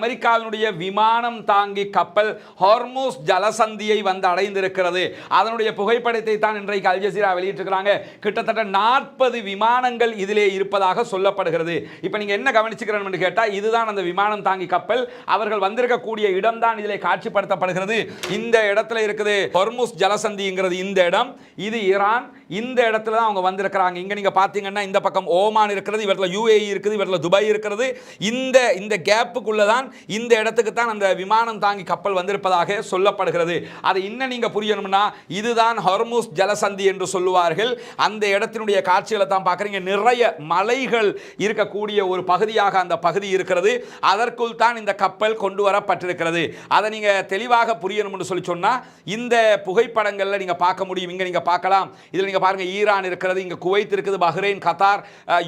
அமெரிக்காவினுடைய விமானம் தாங்கி கப்பல் ஹார்மோஸ் ஜலசந்தியை வந்து அடைந்திருக்கிறது. அதனுடைய புகைப்படத்தை தான் இன்றைக்கு அல்ஜசீரா வெளியிட்டிருக்கிறாங்க. கிட்டத்தட்ட நாற்பது விமானங்கள் இதிலே இருப்பதாக சொல்லப்படுகிறது. இப்போ நீங்கள் என்ன கவனிச்சுக்கிறேன்னு கேட்டால் இதுதான் அந்த விமானம் தாங்கி கப்பல். அவர்கள் வந்திருக்கக்கூடிய இடம் தான் இதிலே காட்சிப்படுத்தப்படுகிறது. இந்த இடத்துல இருக்குது ஹொர்முஸ் ஜலசந்திங்கிறது இந்த இடம். இது ஈரான் இந்த இடத்துல தான் அவங்க வந்திருக்கிறாங்க. இங்கே நீங்கள் பார்த்தீங்கன்னா இந்த பக்கம் ஓமான் இருக்கிறது இவரில் யூஏஇ இருக்குது இவரில் துபாய் இருக்கிறது. இந்த இந்த கேப்புக்குள்ளே தான் இந்த இடத்துக்கு தான் அந்த விமானம் தாங்கி கப்பல் வந்திருப்பதாக சொல்லப்படுகிறது. அதை இன்னும் நீங்கள் புரியணும்னா இதுதான் ஹர்மூஸ் ஜலசந்தி என்று சொல்லுவார்கள். அந்த இடத்தினுடைய காட்சிகளை தான் பார்க்குறீங்க. நிறைய மலைகள் இருக்கக்கூடிய ஒரு பகுதியாக அந்த பகுதி இருக்கிறது. அதற்குள் தான் இந்த கப்பல் கொண்டு வரப்பட்டிருக்கிறது. அதை நீங்கள் தெளிவாக புரியணும்னு சொல்லி சொன்னால் இந்த புகைப்படங்களில் நீங்கள் பார்க்க முடியும். இங்கே நீங்கள் பார்க்கலாம். இதில் நீங்கள் நீங்கள் பாருங்க ஈரான் இருக்கிறது இங்கே குவைத் இருக்குது பஹ்ரைன் கத்தார்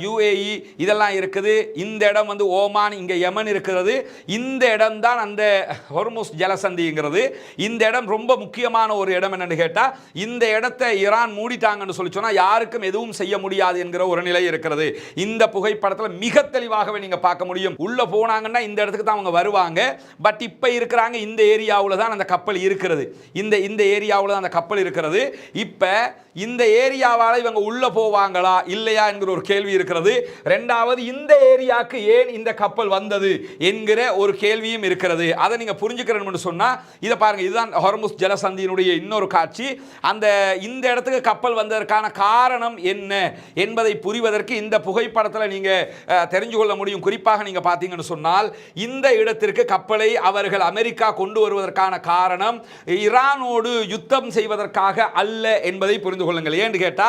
யுஏஇ இதெல்லாம் இருக்குது. இந்த இடம் வந்து ஓமான் இங்கே யமன் இருக்கிறது. இந்த இடம் தான் அந்த ஹொர்முஸ் ஜலசந்திங்கிறது. இந்த இடம் ரொம்ப முக்கியமான ஒரு இடம் என்னென்னு கேட்டால் இந்த இடத்த ஈரான் மூடிட்டாங்கன்னு சொல்லி சொன்னால் யாருக்கும் எதுவும் செய்ய முடியாது என்கிற ஒரு நிலை இருக்கிறது. இந்த புகைப்படத்தில் மிக தெளிவாகவே நீங்கள் பார்க்க முடியும். உள்ளே போனாங்கன்னா இந்த இடத்துக்கு தான் அவங்க வருவாங்க. பட் இப்போ இருக்கிறாங்க இந்த ஏரியாவில் தான் அந்த கப்பல் இருக்கிறது. இந்த இந்த ஏரியாவில் தான் அந்த கப்பல் இருக்கிறது. இப்போ இந்த ஏரியாவால் இவங்க உள்ளே போவாங்களா இல்லையா என்கிற ஒரு கேள்வி இருக்கிறது. ரெண்டாவது இந்த ஏரியாவுக்கு ஏன் இந்த கப்பல் வந்தது என்கிற ஒரு கேள்வியும் இருக்கிறது. அதை நீங்கள் புரிஞ்சுக்கிறேன்னு சொன்னால் இதை பாருங்கள் இதுதான் ஹொர்முஸ் ஜலசந்தியினுடைய இன்னொரு காட்சி. அந்த இந்த இடத்துக்கு கப்பல் வந்ததற்கான காரணம் என்ன என்பதை புரிவதற்கு இந்த புகைப்படத்தில் நீங்கள் தெரிஞ்சு கொள்ள முடியும். குறிப்பாக நீங்கள் பார்த்தீங்கன்னு சொன்னால் இந்த இடத்திற்கு கப்பலை அவர்கள் அமெரிக்கா கொண்டு வருவதற்கான காரணம் ஈரானோடு யுத்தம் செய்வதற்காக அல்ல என்பதை புரிந்து கொள்ளுங்கள். ஏன்னு கேட்டா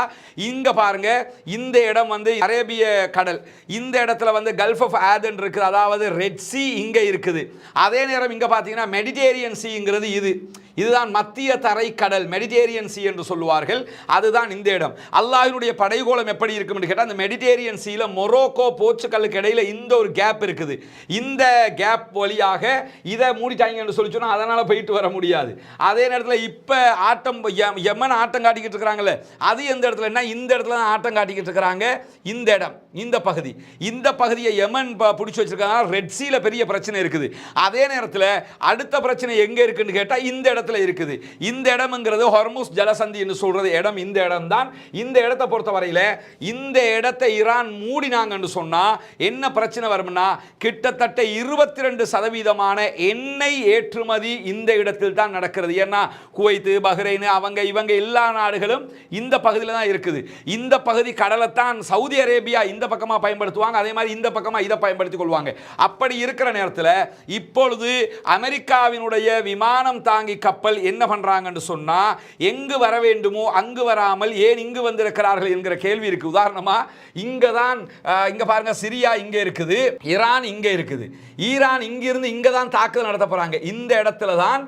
இங்க பாருங்க இந்த இடம் வந்து அரேபிய கடல். இந்த இடத்துல வந்து கல்ஃப் ஆஃப் ஆதன் இருக்குது அதாவது ரெட் சி இங்க இருக்குது. அதே நேரம் இங்க பார்த்தீங்கன்னா மெடிடேரியன் சீங்கிறது இது. இதுதான் மத்திய தரைக்கடல் மெடிடேரியன் சி என்று சொல்லுவார்கள். அதுதான் இந்த இடம். அல்லாஹினுடைய படைகோளம் எப்படி இருக்கும் என்று கேட்டால் அந்த மெடிடேரியன் சீல மொரோக்கோ போர்ச்சுகலுக்கு இடையில் இந்த ஒரு கேப் இருக்குது. இந்த கேப் வழியாக இதை மூடிட்டாங்கன்னு சொல்லி சொன்னால் அதனால் போயிட்டு வர முடியாது. அதே நேரத்தில் இப்போ ஆட்டம் எம்மன் யமன் ஆட்டம் காட்டிக்கிட்டு இருக்கிறாங்கல்ல அது எந்த இடத்துல என்ன? இந்த இடத்துல தான் ஆட்டம் காட்டிக்கிட்டு இருக்கிறாங்க. இந்த இடம் இந்த பகுதி. இந்த பகுதியை எமன் ப- பிடிச்சி வச்சிருக்காங்க. ரெட் சீல பெரிய பிரச்சனை இருக்குது. அதே நேரத்தில் அடுத்த பிரச்சனை எங்கே இருக்குன்னு கேட்டால் இந்த இடத்துல இருக்குது. இந்த இடம்ங்கிறது ஹொர்முஸ் ஜலசந்தி என்று சொல்றது இடம் இந்த இடம் தான் இந்த இடத்தை பொறுத்த வரையில் இந்த இடத்தை ஈரான் மூடினாங்கன்னு சொன்னா என்ன பிரச்சனை வரும்னா கிட்டத்தட்ட இருபத்தி ரெண்டு சதவீதமான எண்ணெய் ஏற்றுமதி இந்த இடத்தில் தான் நடக்கிறது. ஏன்னா குவைத்து பஹ்ரைன் அவங்க இவங்க எல்லா நாடுகளும் இந்த பகுதியில் தான் இருக்குது. இந்த பகுதி கடலைத்தான் சவுதி அரேபியா இந்த பக்கமாக பயன்படுத்துவாங்க. அதே மாதிரி இந்த பக்கமாக இதை பயன்படுத்தி கொள்வாங்க. அப்படி இருக்கிற நேரத்தில் இப்பொழுது அமெரிக்காவினுடைய விமானம் தாங்கி கப்பல் கப்பல் என்ன பண்ணுறாங்கன்னு சொன்னால் எங்கு வர வேண்டுமோ அங்கு வராமல் ஏன் இங்கு வந்திருக்கிறார்கள் என்கிற கேள்வி இருக்குது உதாரணமாக இங்கே தான் இங்கே பாருங்கள் சிரியா இங்கே இருக்குது ஈரான் இங்கே இருக்குது. ஈரான் இங்கிருந்து இங்கே தான் தாக்குதல் நடத்த போகிறாங்க இந்த இடத்துல தான்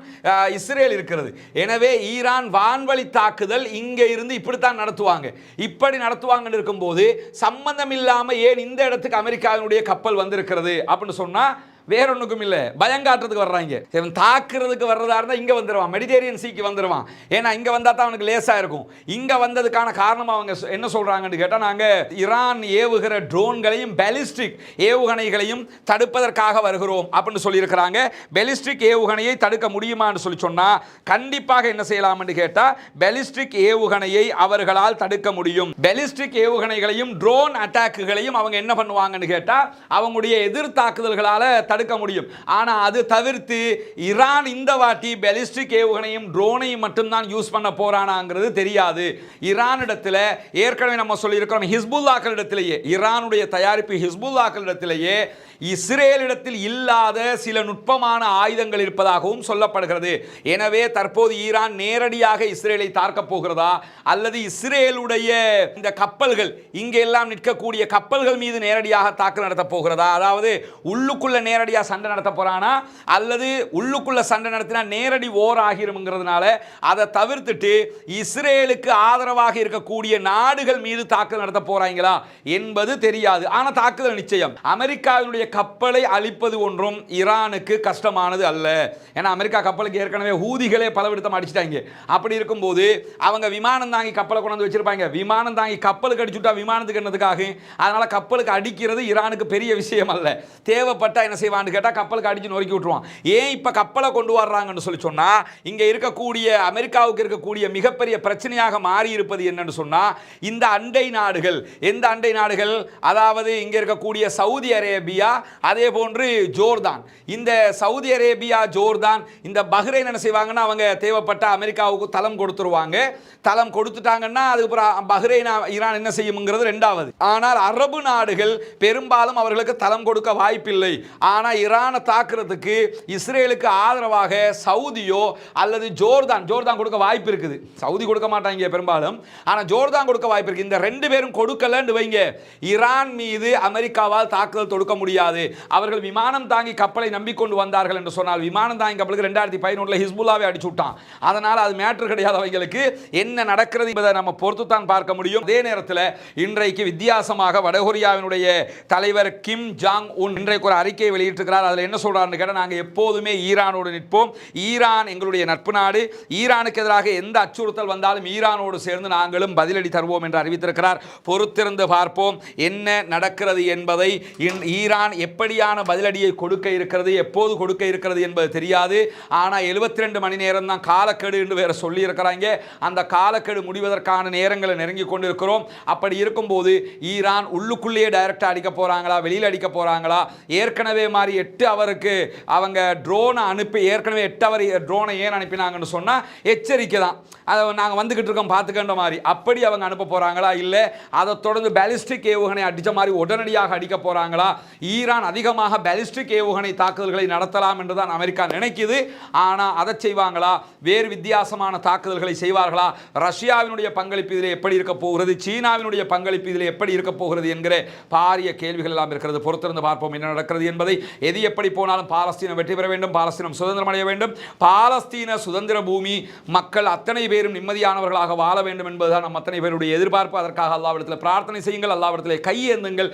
இஸ்ரேல் இருக்கிறது. எனவே ஈரான் வான்வழி தாக்குதல் இங்கே இருந்து இப்படித்தான் நடத்துவாங்க. இப்படி நடத்துவாங்கன்னு இருக்கும்போது சம்பந்தம் இல்லாமல் ஏன் இந்த இடத்துக்கு அமெரிக்காவினுடைய கப்பல் வந்திருக்கிறது அப்படின்னு சொன்னால் வேற ஒன்றுக்கும் இல்லை பயங்காட்டுறதுக்கு வர்றாங்க. இவன் தாக்குறதுக்கு வர்றதா இருந்தால் இங்கே வந்துடுவான் மெடிடேரியன் சீக்கு வந்துடுவான் ஏன்னா இங்கே வந்தால் தான் அவனுக்கு லேசாக இருக்கும். இங்கே வந்ததுக்கான காரணம் அவங்க என்ன சொல்கிறாங்கன்னு கேட்டால் நாங்கள் ஈரான் ஏவுகிற ட்ரோன்களையும் பெலிஸ்டிக் ஏவுகணைகளையும் தடுப்பதற்காக வருகிறோம் அப்படின்னு சொல்லியிருக்கிறாங்க. பெலிஸ்டிக் ஏவுகணையை தடுக்க முடியுமான்னு சொல்லி சொன்னால் கண்டிப்பாக என்ன செய்யலாம்னு கேட்டால் பெலிஸ்டிக் ஏவுகணையை அவர்களால் தடுக்க முடியும். பெலிஸ்டிக் ஏவுகணைகளையும் ட்ரோன் அட்டாக்குகளையும் அவங்க என்ன பண்ணுவாங்கன்னு கேட்டால் அவங்களுடைய எதிர் தாக்குதல்களால் தடுக்க முடியும். ஆனால் அது தவிர்த்து ஈரான் இந்த வாட்டி பெலிஸ்டிக் ஏவுகணையும் ட்ரோனையும் மட்டும்தான் யூஸ் பண்ண போறானாங்கிறது தெரியாது. ஈரானிடத்தில் ஏற்கனவே நம்ம சொல்லியிருக்கிறோம் ஹிஸ்புல்லாக்களிடத்திலேயே ஈரானுடைய தயாரிப்பு ஹிஸ்புல்லாக்களிடத்திலேயே இஸ்ரேலிடத்தில் இல்லாத சில நுட்பமான ஆயுதங்கள் இருப்பதாகவும் சொல்லப்படுகிறது. எனவே தற்போது ஈரான் நேரடியாக இஸ்ரேலை தாக்கப் போகிறதா? அல்லது இஸ்ரேலுடைய இந்த கப்பல்கள் இங்கே எல்லாம் நிற்கக்கூடிய கப்பல்கள் மீது நேரடியாக தாக்குதல் நடத்தப் போகிறதா? அதாவது உள்ளுக்குள்ள நேர நேரடியாக சண்டை நடத்த போகிறானா அல்லது உள்ளுக்குள்ளே சண்டை நடத்தினா நேரடி ஓர் ஆகிரும்ங்கிறதுனால அதை தவிர்த்துட்டு இஸ்ரேலுக்கு ஆதரவாக இருக்கக்கூடிய நாடுகள் மீது தாக்குதல் நடத்த போகிறாங்களா என்பது தெரியாது. ஆனால் தாக்குதல் நிச்சயம். அமெரிக்காவினுடைய கப்பலை அழிப்பது ஒன்றும் ஈரானுக்கு கஷ்டமானது அல்ல. ஏன்னா அமெரிக்கா கப்பலுக்கு ஏற்கனவே ஊதிகளே பல விடுத்தம் அடிச்சிட்டாங்க. அப்படி இருக்கும்போது அவங்க விமானம் தாங்கி கப்பலை கொண்டு வந்து வச்சிருப்பாங்க. விமானம் தாங்கி கப்பலுக்கு அடிச்சுட்டா விமானத்துக்கு என்னதுக்காக அதனால கப்பலுக்கு அடிக்கிறது ஈரானுக்கு பெரிய விஷயம் அல்ல. தேவைப்பட்டா என்ன செய்வாங்க? செய்வான்னு கேட்டால் கப்பலுக்கு அடிச்சு நொறுக்கி விட்டுருவான். ஏன் இப்போ கப்பலை கொண்டு வர்றாங்கன்னு சொல்லி சொன்னால் இங்கே இருக்கக்கூடிய அமெரிக்காவுக்கு இருக்கக்கூடிய மிகப்பெரிய பிரச்சனையாக மாறி இருப்பது என்னன்னு சொன்னால் இந்த அண்டை நாடுகள் எந்த அண்டை நாடுகள்? அதாவது இங்கே இருக்கக்கூடிய சவுதி அரேபியா அதே போன்று ஜோர்தான். இந்த சவுதி அரேபியா ஜோர்தான் இந்த பஹ்ரைன் என்ன செய்வாங்கன்னா அவங்க தேவைப்பட்ட அமெரிக்காவுக்கு தளம் கொடுத்துருவாங்க. தளம் கொடுத்துட்டாங்கன்னா அதுக்கப்புறம் பஹ்ரைன் ஈரான் என்ன செய்யுங்கிறது ரெண்டாவது. ஆனால் அரபு நாடுகள் பெரும்பாலும் அவர்களுக்கு தளம் கொடுக்க வாய்ப்பில்லை. ஆனால் ஆனால் ஈரானை தாக்குறதுக்கு இஸ்ரேலுக்கு ஆதரவாக சவுதியோ அல்லது ஜோர்தான் ஜோர்தான் கொடுக்க வாய்ப்பு இருக்குது. சவுதி கொடுக்க மாட்டாங்க பெரும்பாலும். ஆனால் ஜோர்தான் கொடுக்க வாய்ப்பு இருக்குது இந்த ரெண்டு பேரும் கொடுக்கலன்னு வைங்க. ஈரான் மீது அமெரிக்காவால் தாக்குதல் தொடுக்க முடியாது. அவர்கள் விமானம் தாங்கி கப்பலை நம்பிக்கொண்டு வந்தார்கள் என்று சொன்னால் விமானம் தாங்கி கப்பலுக்கு ரெண்டாயிரத்தி பதினொன்றில் ஹிஸ்புல்லாவே அடிச்சு விட்டான் அதனால் அது மேட்ரு கிடையாது அவங்களுக்கு. என்ன நடக்கிறது என்பதை நம்ம பொறுத்து தான் பார்க்க முடியும். அதே நேரத்தில் இன்றைக்கு வித்தியாசமாக வடகொரியாவினுடைய தலைவர் கிம் ஜாங் உன் இன்றைக்கு ஒரு அறிக்கை வெளியிட்டு வெளியிட்டிருக்கிறார் அதில் என்ன சொல்றாருன்னு கேட்டால் நாங்கள் எப்போதுமே ஈரானோடு நிற்போம். ஈரான் எங்களுடைய நட்பு நாடு. ஈரானுக்கு எதிராக எந்த அச்சுறுத்தல் வந்தாலும் ஈரானோடு சேர்ந்து நாங்களும் பதிலடி தருவோம் என்று அறிவித்திருக்கிறார். பொறுத்திருந்து பார்ப்போம். என்ன நடக்கிறது என்பதை ஈரான் எப்படியான பதிலடியை கொடுக்க இருக்கிறது எப்போது கொடுக்க இருக்கிறது என்பது தெரியாது. ஆனால் 72 ரெண்டு மணி நேரம் தான் காலக்கெடு என்று வேறு சொல்லியிருக்கிறாங்க. அந்த காலக்கெடு முடிவதற்கான நேரங்களை நெருங்கி கொண்டிருக்கிறோம். அப்படி இருக்கும்போது ஈரான் உள்ளுக்குள்ளேயே டைரக்டாக அடிக்க போகிறாங்களா வெளியில் அடிக்க போகிறாங்களா ஏற்கனவே மாதிரி எட்டு அவருக்கு அவங்க ட்ரோனை அனுப்பி ஏற்கனவே எட்டு அவர் ட்ரோனை ஏன் அனுப்பினாங்கன்னு சொன்னால் எச்சரிக்கை தான் அதை நாங்கள் வந்துக்கிட்டு இருக்கோம் பார்த்துக்கின்ற மாதிரி. அப்படி அவங்க அனுப்ப போகிறாங்களா இல்லை அதை தொடர்ந்து பேலிஸ்டிக் ஏவுகணை அடித்த மாதிரி உடனடியாக அடிக்க போகிறாங்களா ஈரான் அதிகமாக பேலிஸ்டிக் ஏவுகணை தாக்குதல்களை நடத்தலாம் என்று தான் அமெரிக்கா நினைக்குது. ஆனால் அதை செய்வாங்களா? வேறு வித்தியாசமான தாக்குதல்களை செய்வார்களா? ரஷ்யாவினுடைய பங்களிப்பு இதில் எப்படி இருக்க போகிறது? சீனாவினுடைய பங்களிப்பு இதில் எப்படி இருக்க போகிறது என்கிற பாரிய கேள்விகள் எல்லாம் இருக்கிறது. பொறுத்திருந்து பார்ப்போம் என்ன நடக்கிறது என்பதை எது எப்படி போனாலும் பாலஸ்தீனம் வெற்றி பெற வேண்டும் பாலஸ்தீனம் சுதந்திரம் அடைய வேண்டும். பாலஸ்தீன சுதந்திர பூமி மக்கள் அத்தனை பேரும் நிம்மதியானவர்களாக வாழ வேண்டும் என்பதுதான் நம் அத்தனை பேருடைய எதிர்பார்ப்பு. அதற்காக அல்லாவிடத்தில் பிரார்த்தனை செய்யுங்கள் அல்லாவிடத்தில் கையேந்துங்கள்.